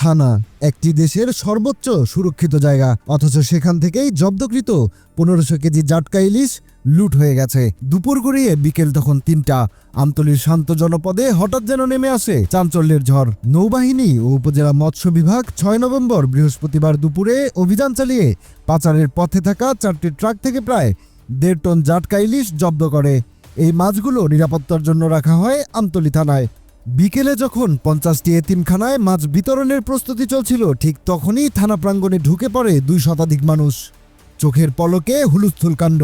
থানা। একটি দেশের সর্বোচ্চ সুরক্ষিত জায়গা। অথচ সেখান থেকেই জব্দকৃত পনেরোশো কেজি জাটকা ইলিশ লুট হয়ে গেছে। দুপুর গড়িয়ে বিকেল তখন তিনটা। আমতলির শান্ত জনপদে হঠাৎ যেন নেমে আসে চাঞ্চল্যের ঝড়। নৌবাহিনী ও উপজেলা মৎস্য বিভাগ ছয় নভেম্বর বৃহস্পতিবার দুপুরে অভিযান চালিয়ে পাচারের পথে থাকা চারটি ট্রাক থেকে প্রায় দেড় টন জাটকা ইলিশ জব্দ করে। এই মাছগুলো নিরাপত্তার জন্য রাখা হয় আমতলি থানায়। বিকেলে যখন পঞ্চাশটি এতিমখানায় মাছ বিতরণের প্রস্তুতি চলছিল, ঠিক তখনই থানা প্রাঙ্গণে ঢুকে পড়ে দুই শতাধিক মানুষ। চোখের পলকে হুলুস্থুল কাণ্ড।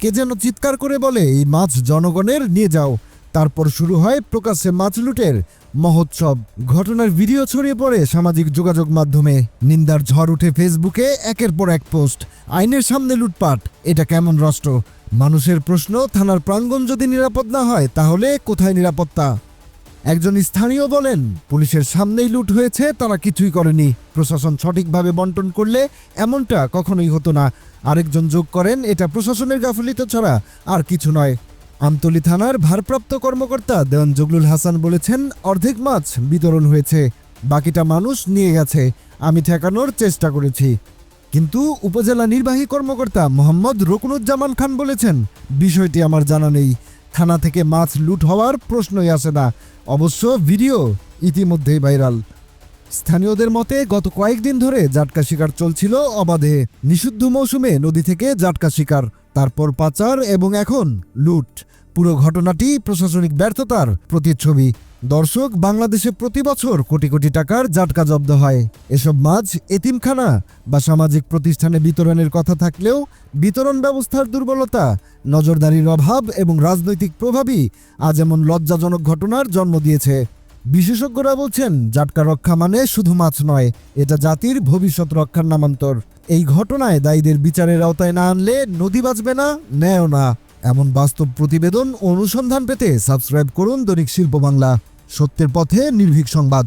কে যেন চিৎকার করে বলে, এই মাছ জনগণের, নিয়ে যাও। তারপর শুরু হয় প্রকাশ্যে মাছ লুটের মহোৎসব। ঘটনার ভিডিও ছড়িয়ে পড়ে সামাজিক যোগাযোগ মাধ্যমে। নিন্দার ঝড় উঠে ফেসবুকে একের পর এক পোস্ট। আইনের সামনে লুটপাট, এটা কেমন রাষ্ট্র? মানুষের প্রশ্ন, থানার প্রাঙ্গণ যদি নিরাপদ না হয়, তাহলে কোথায় নিরাপত্তা? একজন স্থানীয় বলেন, পুলিশের সামনেই লুট হয়েছে, তারা কিছুই করেনি। প্রশাসন সঠিকভাবে বন্টন করলে এমনটা কখনোই হতো না। আরেকজন যোগ করেন, এটা প্রশাসনের গাফলিত ছাড়া আর কিছু নয়। আমতলী থানার ভারপ্রাপ্ত কর্মকর্তা দেওয়ান জগলুল হাসান বলেছেন, অর্ধেক মাছ বিতরণ হয়েছে, বাকিটা মানুষ নিয়ে গেছে। আমি ঠেকানোর চেষ্টা করেছি। কিন্তু উপজেলা নির্বাহী কর্মকর্তা মোহাম্মদ রকুনুজ্জামান খান বলেছেন, বিষয়টি আমার জানা নেই। থানা থেকে মাছ লুট হওয়ার প্রশ্নই আসে না। অবশ্য ভিডিও ইতিমধ্যেই ভাইরাল। স্থানীয়দের মতে, গত কয়েকদিন ধরে জাটকা শিকার চলছিল অবাধে। নিষিদ্ধ মৌসুমে নদী থেকে জাটকা শিকার, তারপর পাচার এবং এখন লুট। পুরো ঘটনাটি প্রশাসনিক ব্যর্থতার প্রতিচ্ছবি। দর্শক, বাংলাদেশে প্রতি বছর কোটি কোটি টাকার জাটকা জব্দ হয়। এসব মাছ এতিমখানা বা সামাজিক প্রতিষ্ঠানে বিতরণের কথা থাকলেও বিতরণ ব্যবস্থার দুর্বলতা, নজরদারির অভাব এবং রাজনৈতিক প্রভাবই আজ এমন লজ্জাজনক ঘটনার জন্ম দিয়েছে। বিশেষজ্ঞরা বলছেন, জাটকা রক্ষা মানে শুধু মাছ নয়, এটা জাতির ভবিষ্যৎ রক্ষার নামান্তর। এই ঘটনায় দায়ীদের বিচারের আওতায় না আনলে নদী বাঁচবে না ন্যায় না। এমন বাস্তব প্রতিবেদন অনুসন্ধান পেতে সাবস্ক্রাইব করুন দৈনিক শিল্প বাংলা। সত্যের পথে নির্ভীক সংবাদ।